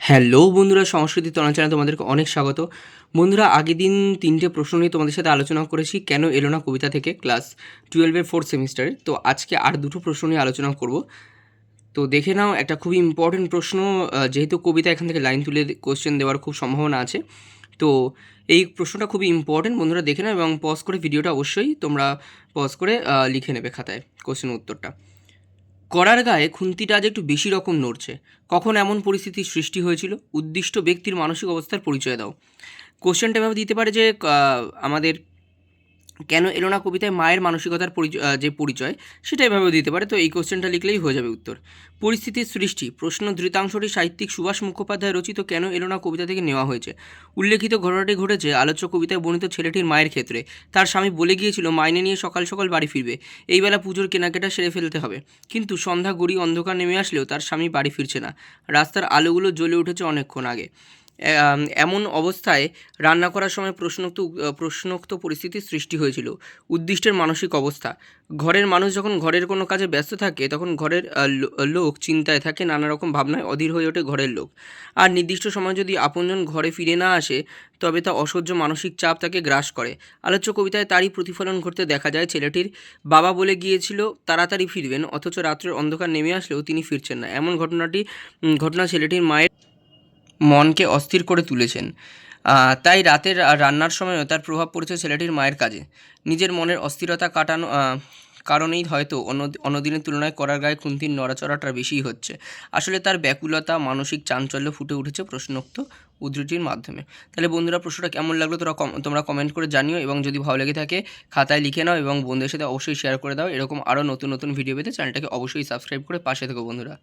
Hello বন্ধুরা, সংস্কৃতি তরণ চ্যানেলে তোমাদেরকে অনেক স্বাগত। বন্ধুরা আগের দিন তিনটে প্রশ্ন নিয়ে তোমাদের সাথে আলোচনা করেছি, কেন এলো না কবিতা থেকে ক্লাস টুয়েলভের ফোর্থ সেমিস্টারে তো আজকে আর দুটো প্রশ্ন নিয়ে আলোচনা করব। তো দেখে নাও, একটা খুবই ইম্পর্টেন্ট প্রশ্ন যেহেতু কবিতা এখান থেকে লাইন তুলে কোশ্চেন দেওয়ার খুব সম্ভাবনা আছে। তো এই প্রশ্নটা খুবই ইম্পর্টেন্ট বন্ধুরা দেখে নাও এবং পজ করে ভিডিওটা অবশ্যই তোমরা পজ করে লিখে নেবে খাতায় কোশ্চেন উত্তরটা। করার গায়ে খুন্তিটা আজ একটু বেশি রকম নড়ছে। কখন এমন পরিস্থিতির সৃষ্টি হয়েছিল? উদ্দিষ্ট ব্যক্তির মানসিক অবস্থার পরিচয় দাও। কোশ্চেনটা এভাবে দিতে পারে যে আমাদের কেন এলো না কবিতায় মায়ের মানসিকতার পরিচয় যে পরিচয়, সেটা এভাবেও দিতে পারে। তো এই কোশ্চেনটা লিখলেই হয়ে যাবে উত্তর। পরিস্থিতির সৃষ্টি, প্রশ্ন ধৃতাংশটি সাহিত্যিক সুভাষ মুখোপাধ্যায় রচিত কেন এলো না কবিতা থেকে নেওয়া হয়েছে? উল্লেখিত ঘটনাটি ঘটেছে আলোচ্য কবিতায় বর্ণিত ছেলেটির মায়ের ক্ষেত্রে। তার স্বামী বলে গিয়েছিল, মাইনে নিয়ে সকাল সকাল বাড়ি ফিরবে। এই বেলা পুজোর কেনাকাটা সেরে ফেলতে হবে। কিন্তু সন্ধ্যা গড়ি অন্ধকার নেমে আসলেও তার স্বামী বাড়ি ফিরছে না। রাস্তার আলোগুলো জ্বলে উঠেছে অনেকক্ষণ আগে। এমন অবস্থায় রান্না করার সময় প্রশ্নোক্ত প্রশ্নোক্ত পরিস্থিতির সৃষ্টি হয়েছিল। উদ্দিষ্টের মানসিক অবস্থা। ঘরের মানুষ যখন ঘরের কোনো কাজে ব্যস্ত থাকে, তখন ঘরের লোক চিন্তায় থাকে, নানা রকম ভাবনায় অধীর হয়ে ওঠে ঘরের লোক। আর নির্দিষ্ট সময় যদি আপনজন ঘরে ফিরে না আসে, তবে তা অসহ্য মানসিক চাপ তাকে গ্রাস করে। আলোচ্য কবিতায় তারই প্রতিফলন ঘটতে দেখা যায় ছেলেটির। বাবা বলে গিয়েছিল, তাড়াতাড়ি ফিরবেন, অথচ রাত্রের অন্ধকার নেমে আসলেও তিনি ফিরছেন না। এমন ঘটনাটি ঘটনা ছেলেটির মায়ের মনকে অস্থির করে তুলেছেন। তাই রাতের রান্নার সময়ও তার প্রভাব পড়েছে ছেলেটির মায়ের কাজে। নিজের মনের অস্থিরতা কাটানো কারণেই হয়তো অন্য অন্যদিনের তুলনায় করার গায়ে খুন্তির নড়াচড়াটা বেশিই হচ্ছে। আসলে তার ব্যাকুলতা, মানসিক চাঞ্চল্য ফুটে উঠেছে প্রশ্নোক্ত উদ্ধৃতির মাধ্যমে। তাহলে বন্ধুরা, প্রশ্নটা কেমন লাগল তোরা কম তোমরা কমেন্ট করে জানিও এবং যদি ভালো লেগে থাকে, খাতায় লিখে নাও এবং বন্ধুদের সাথে অবশ্যই শেয়ার করে দাও। এরকম আরও নতুন নতুন ভিডিও পেতে চ্যানেলটাকে অবশ্যই সাবস্ক্রাইব করে পাশে থেকো বন্ধুরা।